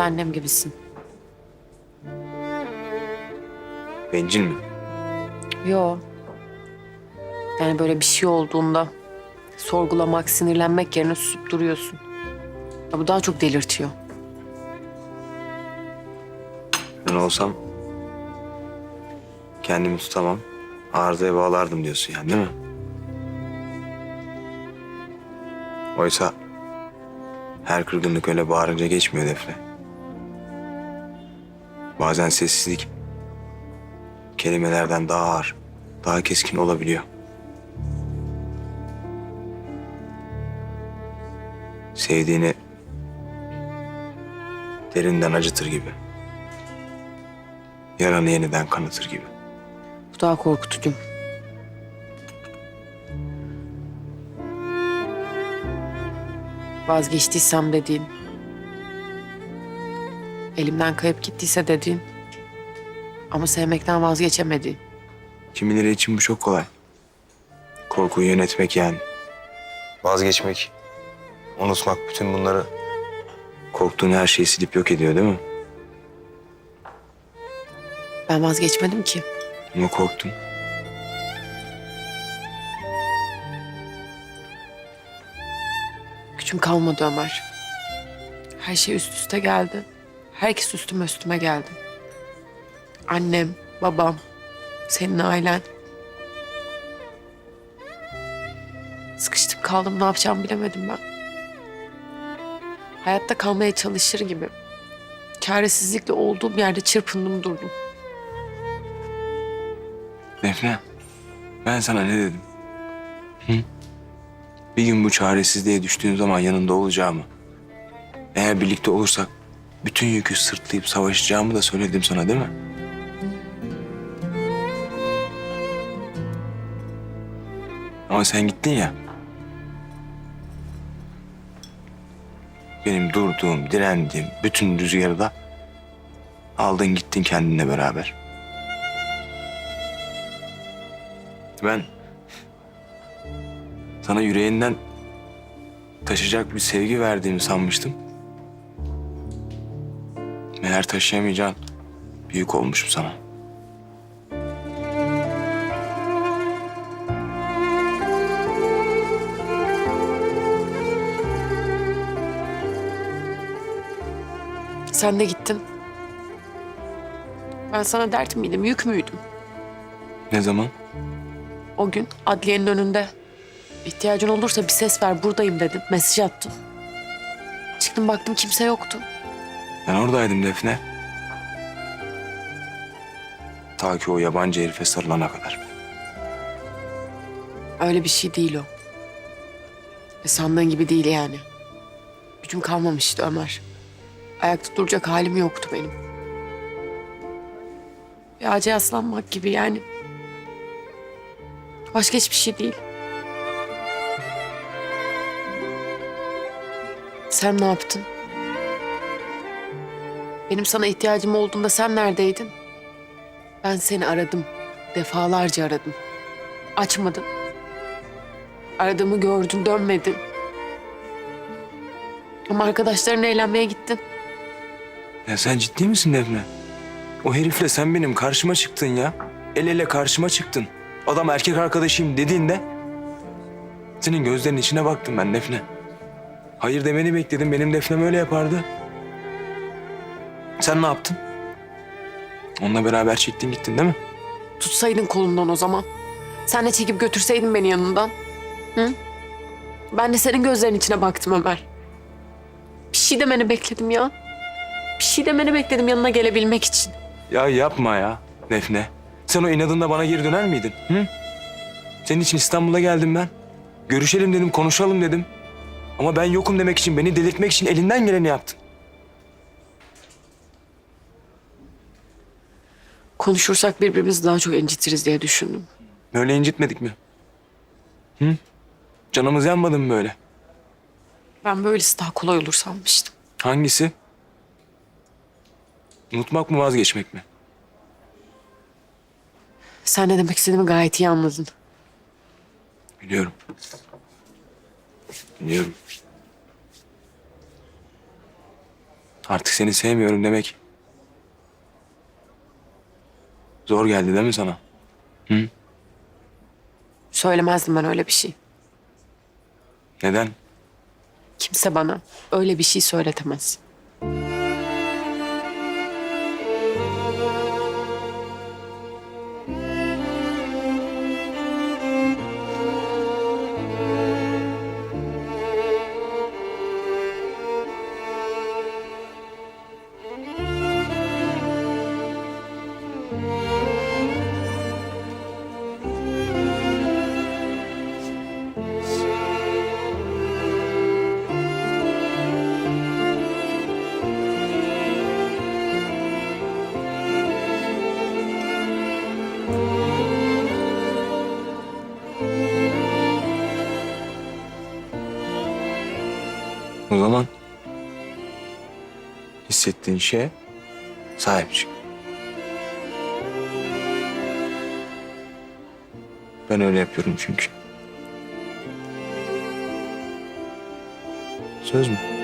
da annem gibisin. Bencil mi? Yo. Yani böyle bir şey olduğunda sorgulamak, sinirlenmek yerine susup duruyorsun. Ya bu daha çok delirtiyor. Ben olsam kendimi tutamam. Arızaya bağlardım diyorsun yani değil mi? Oysa her kırgınlık öyle bağırınca geçmiyor Defne. Bazen sessizlik kelimelerden daha ağır, daha keskin olabiliyor. Sevdiğini derinden acıtır gibi. Yaranı yeniden kanatır gibi. Bu daha korkutucu. Vazgeçtiysem dediğin. Elimden kayıp gittiyse dediğin. Ama sevmekten vazgeçemediğin. Kimileri için bu çok kolay. Korkuyu yönetmek yani. Vazgeçmek, unutmak bütün bunları korktuğun her şeyi silip yok ediyor değil mi? Ben vazgeçmedim ki. Ama korktun. Gücüm kalmadı Ömer. Her şey üst üste geldi. Herkes üstüme üstüme geldi. Annem, babam, senin ailen. Sıkıştım kaldım ne yapacağımı bilemedim ben. Hayatta kalmaya çalışır gibi. Çaresizlikle olduğum yerde çırpındım durdum. Defne, ben sana ne dedim? Hı? Bir gün bu çaresizliğe düştüğün zaman yanında olacağımı, eğer birlikte olursak bütün yükü sırtlayıp savaşacağımı da söyledim sana değil mi? Ama sen gittin ya. Benim durduğum, direndiğim bütün rüzgarı da aldın gittin kendinle beraber. Ben sana yüreğinden taşıyacak bir sevgi verdiğimi sanmıştım. Meğer taşıyamayacağın büyük olmuşum sana. Sen de gittin. Ben sana dert miydim, yük müydüm? Ne zaman? O gün adliyenin önünde. İhtiyacın olursa bir ses ver buradayım dedin. Mesaj attın. Çıktım baktım kimse yoktu. Ben oradaydım Defne. Ta ki o yabancı herife sarılana kadar. Öyle bir şey değil o. Ve sandığın gibi değil yani. Gücüm kalmamıştı Ömer. Ayakta duracak halim yoktu benim. Bir ağaca yaslanmak gibi yani. Başka hiçbir şey değil. Sen ne yaptın? Benim sana ihtiyacım olduğunda sen neredeydin? Ben seni aradım. Defalarca aradım. Açmadın. Aradığımı gördün, dönmedin. Ama arkadaşların eğlenmeye gittin. Ya sen ciddi misin Defne? O herifle sen benim karşıma çıktın ya. El ele karşıma çıktın. Adam erkek arkadaşıyım dediğinde... Senin gözlerinin içine baktım ben Defne. Hayır demeni bekledim. Benim Defnem öyle yapardı. Sen ne yaptın? Onunla beraber çektin gittin değil mi? Tutsaydın kolumdan o zaman. Sen de çekip götürseydin beni yanından. Hı? Ben de senin gözlerinin içine baktım Ömer. Bir şey demeni bekledim ya. Bir şey demeni bekledim yanına gelebilmek için. Ya yapma ya Defne. Sen o inadınla bana geri döner miydin? Hı? Senin için İstanbul'a geldim ben. Görüşelim dedim, konuşalım dedim. Ama ben yokum demek için, beni delirtmek için elinden geleni yaptın. Konuşursak birbirimizi daha çok incitiriz diye düşündüm. Böyle incitmedik mi? Hı? Canımız yanmadı mı böyle? Ben böylesi daha kolay olur sanmıştım. Hangisi? Unutmak mı vazgeçmek mi? Sen ne demek istediğimi gayet iyi anladın. Biliyorum. Biliyorum. Artık seni sevmiyorum demek. Zor geldi değil mi sana? Söylemezdim ben öyle bir şey. Neden? Kimse bana öyle bir şey söyletemez. O zaman hissettiğin şeye sahip çık. Ben öyle yapıyorum çünkü. Söz mü?